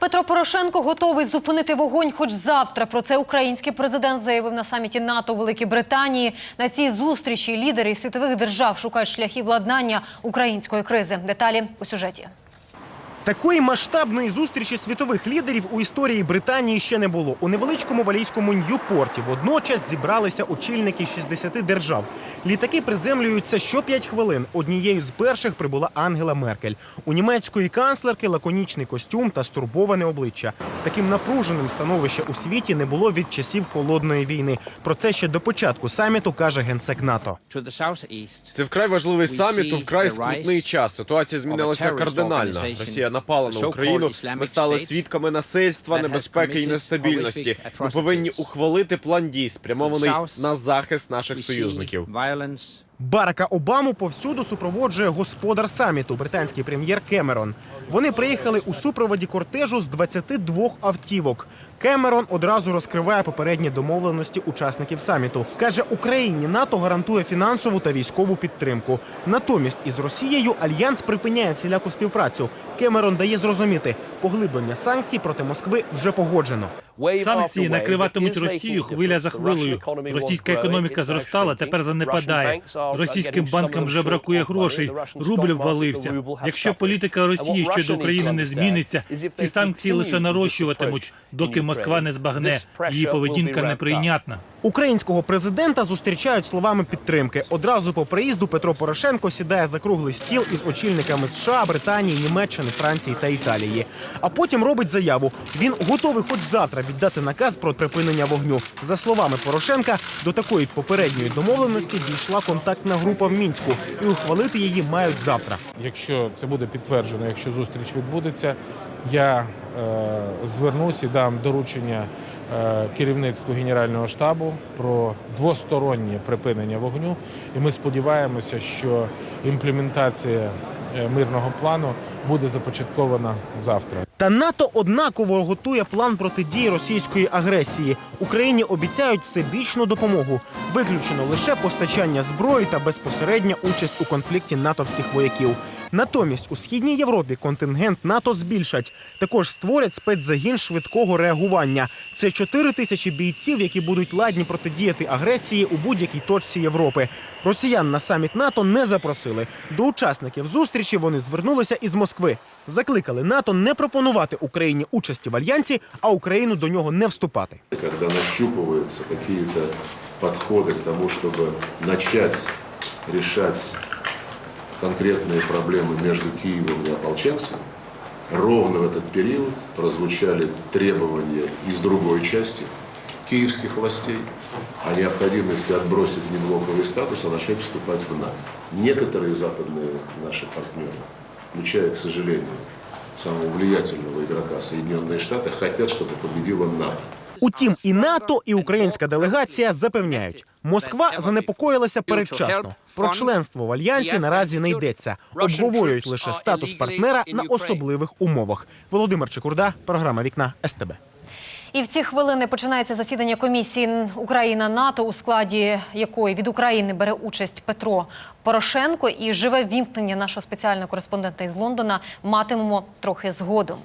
Петро Порошенко готовий зупинити вогонь хоч завтра. Про це український президент заявив на саміті НАТО у Великій Британії. На цій зустрічі лідери світових держав шукають шляхи владнання української кризи. Деталі у сюжеті. Такої масштабної зустрічі світових лідерів у історії Британії ще не було. У невеличкому валійському Ньюпорті водночас зібралися очільники 60 держав. Літаки приземлюються що 5 хвилин. Однією з перших прибула Ангела Меркель. У німецької канцлерки лаконічний костюм та стурбоване обличчя. Таким напруженим становище у світі не було від часів холодної війни. Про це ще до початку саміту каже генсек НАТО. Це вкрай важливий саміт у вкрай скрутний час. Ситуація змінилася кардинально. Росія напала на Україну. Ми стали свідками насильства, небезпеки і нестабільності. Ми повинні ухвалити план дій, спрямований на захист наших союзників. Барака Обаму повсюду супроводжує господар саміту, британський прем'єр Кемерон. Вони приїхали у супроводі кортежу з 22 автівок. Кемерон одразу розкриває попередні домовленості учасників саміту. каже, Україні НАТО гарантує фінансову та військову підтримку. Натомість із Росією альянс припиняє всіляку співпрацю. Кемерон дає зрозуміти, поглиблення санкцій проти Москви вже погоджено. Санкції накриватимуть Росію хвиля за хвилею. Російська економіка зростала, тепер занепадає. Російським банкам вже бракує грошей. Рубль ввалився. Якщо політика Росії щодо України не зміниться, ці санкції лише нарощуватимуть, доки Москва не збагне. Її поведінка неприйнятна. Українського президента зустрічають словами підтримки. Одразу по приїзду Петро Порошенко сідає за круглий стіл із очільниками США, Британії, Німеччини, Франції та Італії. А потім робить заяву. Він готовий хоч завтра віддати наказ про припинення вогню. За словами Порошенка, до такої попередньої домовленості дійшла контактна група в мінську, і ухвалити її мають завтра. Якщо це буде підтверджено, якщо зустріч відбудеться, я звернусь і дам доручення е, керівництву Генерального штабу про двостороннє припинення вогню. І ми сподіваємося, що імплементація е, мирного плану буде започаткована завтра. Та НАТО однаково готує план протидії російської агресії. Україні обіцяють всебічну допомогу. Виключено лише постачання зброї та безпосередня участь у конфлікті натовських вояків. Натомість у східній Європі контингент НАТО збільшать. Також створять спецзагін швидкого реагування. Це 4 тисячі бійців, які будуть ладні протидіяти агресії у будь-якій точці Європи. Росіян на саміт НАТО не запросили. До учасників зустрічі вони звернулися із Москви. Закликали НАТО не пропонувати Україні участі в альянсі, а Україну до нього не вступати. когда нащупываются какие-то подходы к тому, чтобы начать решать конкретные проблемы между Киевом и ополченцами, ровно в этот период прозвучали требования из другой части киевских властей о необходимости отбросить неблоковый статус, а начать вступать в НАТО. Некоторые западные наши партнеры, включая, к сожалению, самого влиятельного игрока Соединенные Штаты, хотят, чтобы победила НАТО. Утім, і НАТО, і українська делегація запевняють, Москва занепокоїлася передчасно. Про членство в альянсі наразі не йдеться. Обговорюють лише статус партнера на особливих умовах. Володимир Чекурда, програма Вікна СТБ. І в ці хвилини починається засідання комісії Україна НАТО, у складі якої від України бере участь Петро Порошенко. І живе вімкнення нашого спеціального кореспондента із Лондона матимемо трохи згодом.